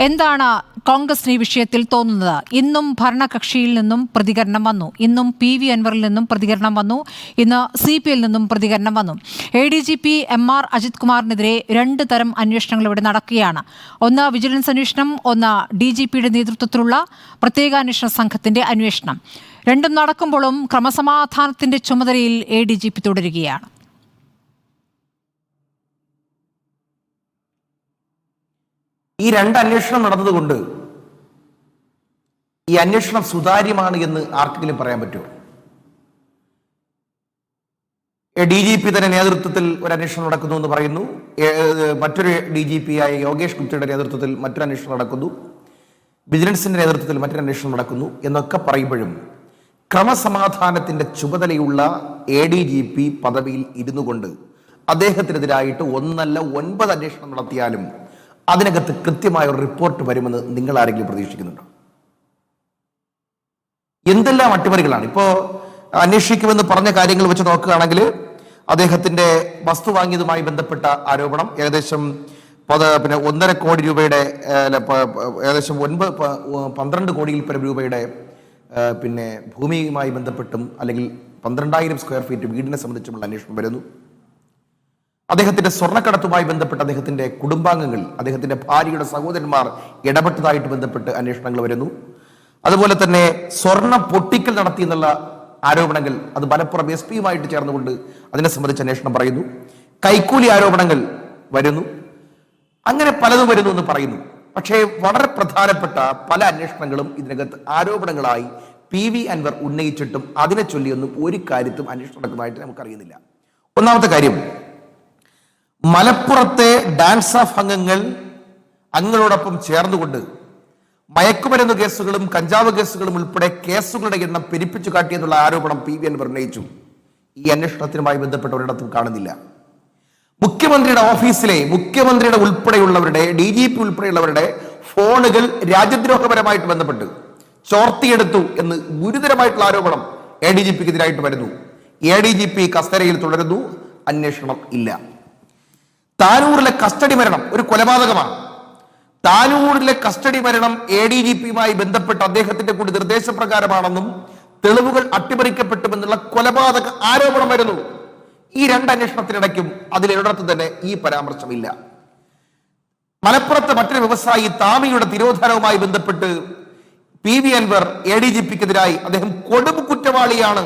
എന്താണ് കോൺഗ്രസിന് ഈ വിഷയത്തിൽ തോന്നുന്നത്? ഇന്നും ഭരണകക്ഷിയിൽ നിന്നും പ്രതികരണം വന്നു. ഇന്നും പി വി അൻവറിൽ നിന്നും പ്രതികരണം വന്നു. ഇന്ന് സി പി എല്ലിൽ നിന്നും പ്രതികരണം വന്നു. A D G P M R Ajith കുമാറിനെതിരെ രണ്ട് തരം അന്വേഷണങ്ങൾ ഇവിടെ നടക്കുകയാണ്. ഒന്ന് വിജിലൻസ് അന്വേഷണം ഒന്ന് ഡി ജി പിയുടെ നേതൃത്വത്തിലുള്ള പ്രത്യേക അന്വേഷണ സംഘത്തിന്റെ അന്വേഷണം. രണ്ടും നടക്കുമ്പോഴും ക്രമസമാധാനത്തിന്റെ ചുമതലയിൽ എ ഡി ജി പി തുടരുകയാണ്. ഈ രണ്ട് അന്വേഷണം നടന്നതുകൊണ്ട് ഈ അന്വേഷണം സുതാര്യമാണ് എന്ന് ആർക്കെങ്കിലും പറയാൻ പറ്റുമോ? ഡി ജി പി തന്നെ നേതൃത്വത്തിൽ ഒരു അന്വേഷണം നടക്കുന്നു എന്ന് പറയുന്നു. മറ്റൊരു ഡി ജി പി ആയ യോഗേഷ് ഗുപ്തയുടെ നേതൃത്വത്തിൽ മറ്റൊരു അന്വേഷണം നടക്കുന്നു. വിജിലൻസിന്റെ നേതൃത്വത്തിൽ മറ്റൊരു അന്വേഷണം നടക്കുന്നു എന്നൊക്കെ പറയുമ്പോഴും ക്രമസമാധാനത്തിന്റെ ചുമതലയുള്ള എ ഡി ജി പി പദവിയിൽ ഇരുന്നു കൊണ്ട് അദ്ദേഹത്തിനെതിരായിട്ട് ഒന്നല്ല ഒൻപത് അന്വേഷണം നടത്തിയാലും അതിനകത്ത് കൃത്യമായ ഒരു റിപ്പോർട്ട് വരുമെന്ന് നിങ്ങൾ ആരെങ്കിലും പ്രതീക്ഷിക്കുന്നുണ്ടോ? എന്തെല്ലാം അട്ടിമറികളാണ്? ഇപ്പോ അന്വേഷിക്കുമെന്ന് പറഞ്ഞ കാര്യങ്ങൾ വെച്ച് നോക്കുകയാണെങ്കിൽ അദ്ദേഹത്തിന്റെ വസ്തു വാങ്ങിയതുമായി ബന്ധപ്പെട്ട ആരോപണം ഏകദേശം പത- പിന്നെ ഒന്നര കോടി രൂപയുടെ ഏകദേശം ഒൻപത് പന്ത്രണ്ട് കോടിയിൽ പരം രൂപയുടെ പിന്നെ ഭൂമിയുമായി ബന്ധപ്പെട്ടും അല്ലെങ്കിൽ പന്ത്രണ്ടായിരം സ്ക്വയർ ഫീറ്റ് വീടിനെ സംബന്ധിച്ചുമുള്ള അന്വേഷണം വരുന്നു. അദ്ദേഹത്തിന്റെ സ്വർണക്കടത്തുമായി ബന്ധപ്പെട്ട് അദ്ദേഹത്തിന്റെ കുടുംബാംഗങ്ങൾ അദ്ദേഹത്തിന്റെ ഭാര്യയുടെ സഹോദരന്മാർ ഇടപെട്ടതായിട്ട് ബന്ധപ്പെട്ട് അന്വേഷണങ്ങൾ വരുന്നു. അതുപോലെ തന്നെ സ്വർണ പൊട്ടിക്കൽ നടത്തി എന്നുള്ള ആരോപണങ്ങൾ അത് മലപ്പുറം എസ് പിയുമായിട്ട് ചേർന്നുകൊണ്ട് അതിനെ സംബന്ധിച്ച് അന്വേഷണം പറയുന്നു. കൈക്കൂലി ആരോപണങ്ങൾ വരുന്നു. അങ്ങനെ പലതും വരുന്നു എന്ന് പറയുന്നു. പക്ഷേ വളരെ പ്രധാനപ്പെട്ട പല അന്വേഷണങ്ങളും ഇതിനകത്ത് ആരോപണങ്ങളായി പി വി അൻവർ ഉന്നയിച്ചിട്ടും അതിനെ ചൊല്ലിയൊന്നും ഒരു കാര്യത്തും അന്വേഷണം നടക്കുന്നതായിട്ട് നമുക്കറിയുന്നില്ല. ഒന്നാമത്തെ കാര്യം മലപ്പുറത്തെ ഡാൻസ് ഓഫ് അംഗങ്ങൾ അംഗങ്ങളോടൊപ്പം ചേർന്നുകൊണ്ട് മയക്കുമരുന്ന് കേസുകളും കഞ്ചാവ് കേസുകളും ഉൾപ്പെടെ കേസുകളുടെ എണ്ണം പെരുപ്പിച്ചു കാട്ടിയെന്നുള്ള ആരോപണം പി വി അൻവർ ഉന്നയിച്ചു ഈ അന്വേഷണത്തിനുമായി ബന്ധപ്പെട്ട ഒരിടത്തും കാണുന്നില്ല. മുഖ്യമന്ത്രിയുടെ ഓഫീസിലെ മുഖ്യമന്ത്രിയുടെ ഉൾപ്പെടെയുള്ളവരുടെ ഡി ജി പി ഉൾപ്പെടെയുള്ളവരുടെ ഫോണുകൾ രാജ്യദ്രോഹപരമായിട്ട് ബന്ധപ്പെട്ട് ചോർത്തിയെടുത്തു എന്ന് ഗുരുതരമായിട്ടുള്ള ആരോപണം എ ഡി ജി പിക്കെതിരായിട്ട് വരുന്നു. എ ഡി ജി പി കസ്തരയിൽ തുടരുന്നു. അന്വേഷണം ഇല്ല. താനൂരിലെ കസ്റ്റഡി മരണം ഒരു കൊലപാതകമാണ്. താനൂറിലെ കസ്റ്റഡി മരണം എ ഡി ജി പിയുമായി ബന്ധപ്പെട്ട് അദ്ദേഹത്തിന്റെ കൂടി നിർദ്ദേശപ്രകാരമാണെന്നും തെളിവുകൾ അട്ടിമറിക്കപ്പെട്ടുമെന്നുള്ള കൊലപാതക ആരോപണം വരുന്നു ഈ രണ്ട് അന്വേഷണത്തിനിടയ്ക്കും അതിലൊരിടത്തും തന്നെ ഈ പരാമർശമില്ല. മലപ്പുറത്തെ മറ്റൊരു വ്യവസായി താമിയുടെ തിരോധാനവുമായി ബന്ധപ്പെട്ട് P V Anwar A D G പിക്കെതിരായി അദ്ദേഹം കൊടും കുറ്റവാളിയാണ്.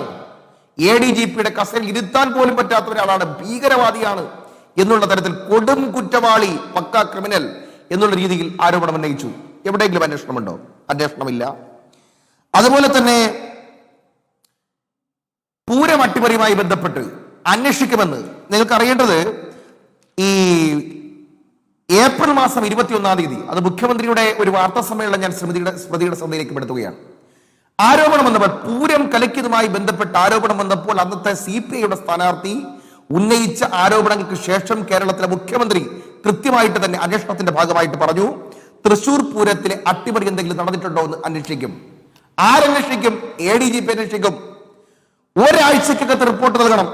എ ഡി ജി പിയുടെ കസേരയിൽ ഇരുത്താൻ പോലും പറ്റാത്ത ഒരാളാണ്. ഭീകരവാദിയാണ്. എന്നുള്ള തരത്തിൽ കൊടും കുറ്റവാളി പക്ക ക്രിമിനൽ എന്നുള്ള രീതിയിൽ ആരോപണം ഉന്നയിച്ചു. എവിടെയെങ്കിലും അന്വേഷണമുണ്ടോ? അന്വേഷണമില്ല. അതുപോലെ തന്നെ പൂരം അട്ടിമറിയുമായി ബന്ധപ്പെട്ട് അന്വേഷിക്കുമെന്ന് നിങ്ങൾക്ക് അറിയേണ്ടത് ഈ ഏപ്രിൽ മാസം ഇരുപത്തിയൊന്നാം തീയതി അത് മുഖ്യമന്ത്രിയുടെ ഒരു വാർത്താ സമ്മേളനം ഞാൻ സ്മൃതിയുടെ സ്മൃതിയുടെ ശ്രദ്ധയിലേക്ക് പെടുത്തുകയാണ് ആരോപണം വന്നപ്പോൾ പൂരം കലക്കിയതുമായി ബന്ധപ്പെട്ട് ആരോപണം വന്നപ്പോൾ അന്നത്തെ സി പി ഐയുടെ സ്ഥാനാർത്ഥി ഉന്നയിച്ച ആരോപണങ്ങൾക്ക് ശേഷം കേരളത്തിലെ മുഖ്യമന്ത്രി കൃത്യമായിട്ട് തന്നെ അന്വേഷണത്തിന്റെ ഭാഗമായിട്ട് പറഞ്ഞു തൃശൂർ പൂരത്തിലെ അട്ടിമറി എന്തെങ്കിലും നടന്നിട്ടുണ്ടോ എന്ന് അന്വേഷിക്കും. ആരന്വേഷിക്കും? എ ഡി ജി പി അന്വേഷിക്കും. ഒരാഴ്ചക്കകത്ത് റിപ്പോർട്ട് നൽകണം.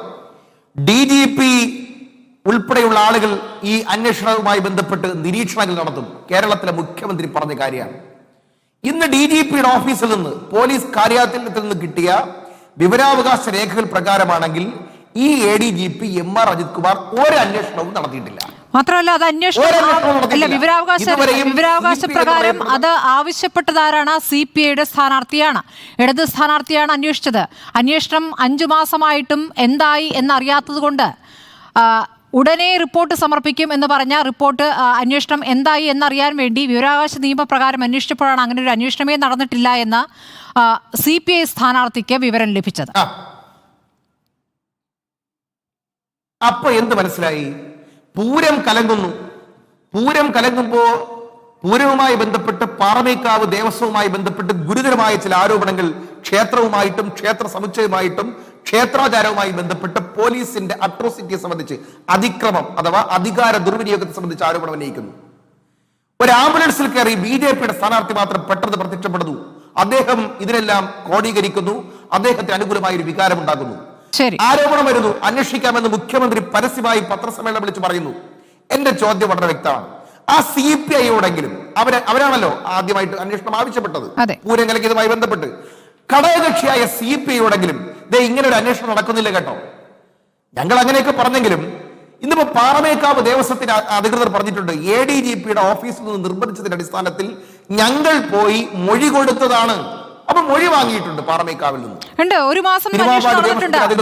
ഡി ജി പി ഉൾപ്പെടെയുള്ള ആളുകൾ ഈ അന്വേഷണവുമായി ബന്ധപ്പെട്ട് നിരീക്ഷണങ്ങൾ നടത്തും. കേരളത്തിലെ മുഖ്യമന്ത്രി പറഞ്ഞ കാര്യമാണ്. ഇന്ന് ഡി ജി പിയുടെ ഓഫീസിൽ നിന്ന് പോലീസ് കാര്യാലയത്തിൽ നിന്ന് കിട്ടിയ വിവരാവകാശ രേഖകൾ പ്രകാരമാണെങ്കിൽ ഈ A D G P M R Ajith Kumar ഒരു അന്വേഷണവും നടത്തിയിട്ടില്ല. മാത്രമല്ല അത് അന്വേഷണം അല്ല വിവരാവകാശ വിവരാവകാശ പ്രകാരം അത് ആവശ്യപ്പെട്ടതാരാണ്? സി പി ഐയുടെ സ്ഥാനാർത്ഥിയാണ്. ഇടത് സ്ഥാനാർത്ഥിയാണ് അന്വേഷിച്ചത്. അന്വേഷണം അഞ്ചു മാസമായിട്ടും എന്തായി എന്നറിയാത്തത് കൊണ്ട് ഉടനെ റിപ്പോർട്ട് സമർപ്പിക്കും എന്ന് പറഞ്ഞ റിപ്പോർട്ട് അന്വേഷണം എന്തായി എന്നറിയാൻ വേണ്ടി വിവരാവകാശ നിയമപ്രകാരം അന്വേഷിച്ചപ്പോഴാണ് അങ്ങനെ ഒരു അന്വേഷണമേ നടന്നിട്ടില്ല എന്ന് സി പി ഐ സ്ഥാനാർത്ഥിക്ക് വിവരം ലഭിച്ചത് ആ. അപ്പൊ എന്ത് മനസ്സിലായി? പൂരം കലങ്ങുന്നു. പൂരം കലങ്ങുമ്പോ പൂരവുമായി ബന്ധപ്പെട്ട് പാറമേക്കാവ് ദേവസ്വവുമായി ബന്ധപ്പെട്ട് ഗുരുതരമായ ചില ആരോപണങ്ങൾ ക്ഷേത്രവുമായിട്ടും ക്ഷേത്ര സമുച്ചയവുമായിട്ടും ക്ഷേത്രാചാരവുമായി ബന്ധപ്പെട്ട് പോലീസിന്റെ അട്രോസിറ്റിയെ സംബന്ധിച്ച് അതിക്രമം അഥവാ അധികാര ദുർവിനിയോഗത്തെ സംബന്ധിച്ച് ആരോപണം ഉന്നയിക്കുന്നു. ഒരു ആംബുലൻസിൽ കയറി ബി ജെ പിയുടെ സ്ഥാനാർത്ഥി മാത്രം പെട്ടെന്ന് പ്രത്യക്ഷപ്പെടുന്നു. അദ്ദേഹം ഇതിനെല്ലാം ക്രോഡീകരിക്കുന്നു. അദ്ദേഹത്തെ അനുകൂലമായ ഒരു വികാരം ഉണ്ടാകുന്നു ശരി. ആരോപണം വരുന്നു. അന്വേഷിക്കാമെന്ന് മുഖ്യമന്ത്രി പരസ്യമായി പത്രസമ്മേളനം വിളിച്ച് പറയുന്നു. എന്റെ ചോദ്യം വളരെ വ്യക്തമാണ്. ആ സി പി ഐയോടെങ്കിലും അവരെ അവരാണല്ലോ ആദ്യമായിട്ട് അന്വേഷണം ആവശ്യപ്പെട്ടത്. അതെ. ഇതുമായി ബന്ധപ്പെട്ട്. ഘടകകക്ഷിയായ സി പി ഐയോടെങ്കിലും ദേ ഇങ്ങനെ ഒരു അന്വേഷണം നടക്കുന്നില്ല കേട്ടോ. ഞങ്ങൾ അങ്ങനെയൊക്കെ പറഞ്ഞെങ്കിലും ഇന്നിപ്പോ പാറമേക്കാവ് ദേവസ്വത്തിന് അധികൃതർ പറഞ്ഞിട്ടുണ്ട്. എ ഡി ജി പിയുടെ ഓഫീസിൽ നിന്ന് നിർബന്ധിച്ചതിന്റെ അടിസ്ഥാനത്തിൽ ഞങ്ങൾ പോയി മൊഴി കൊടുത്തതാണ്. അപ്പൊ മൊഴി വാങ്ങിയിട്ടുണ്ട് പാറമേക്കാവിൽ നിന്ന് ഉണ്ട് ഒരു മാസം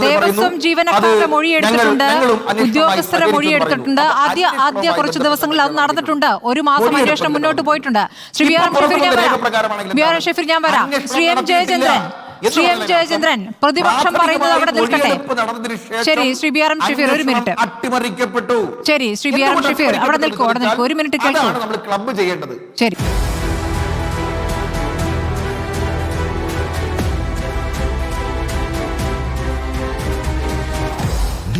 ദേവസ്വം ജീവനക്കാരുടെ അത് മൊഴി ഞങ്ങൾ- എടുത്തിട്ടുണ്ട് ഞങ്ങളും അന്വേഷണവുമായി ഉദ്യോഗസ്ഥരെ മൊഴി സഹകരിക്കുമെന്ന് ആദ്യ ആദ്യ കുറച്ച് ദിവസങ്ങളിൽ അത് നടന്നിട്ടുണ്ട് ഒരു മാസം അന്വേഷണം മുന്നോട്ട് പോയിട്ടുണ്ട് ശ്രീ ബി ആർ ഷെഫീർ ഞാൻ വരാം ബി ആർ ഷെഫീർ ഞാൻ വരാം ശ്രീ എം. ജയചന്ദ്രൻ ശ്രീ എം ജയചന്ദ്രൻ പ്രതിപക്ഷം പറയുന്നത് അവിടെ നിൽക്കട്ടെ ശരി Shri B R M Shefeer ഒരു മിനിറ്റ് അട്ടിമറിക്കപ്പെട്ടു ശരി Shri B R M Shefeer അവിടെ നിൽക്കും അവിടെ നിൽക്കൂ ഒരു മിനിറ്റ് കേൾക്കൂ നമ്മൾ ക്ലബ്ബ് ചെയ്യേണ്ടത് ശരി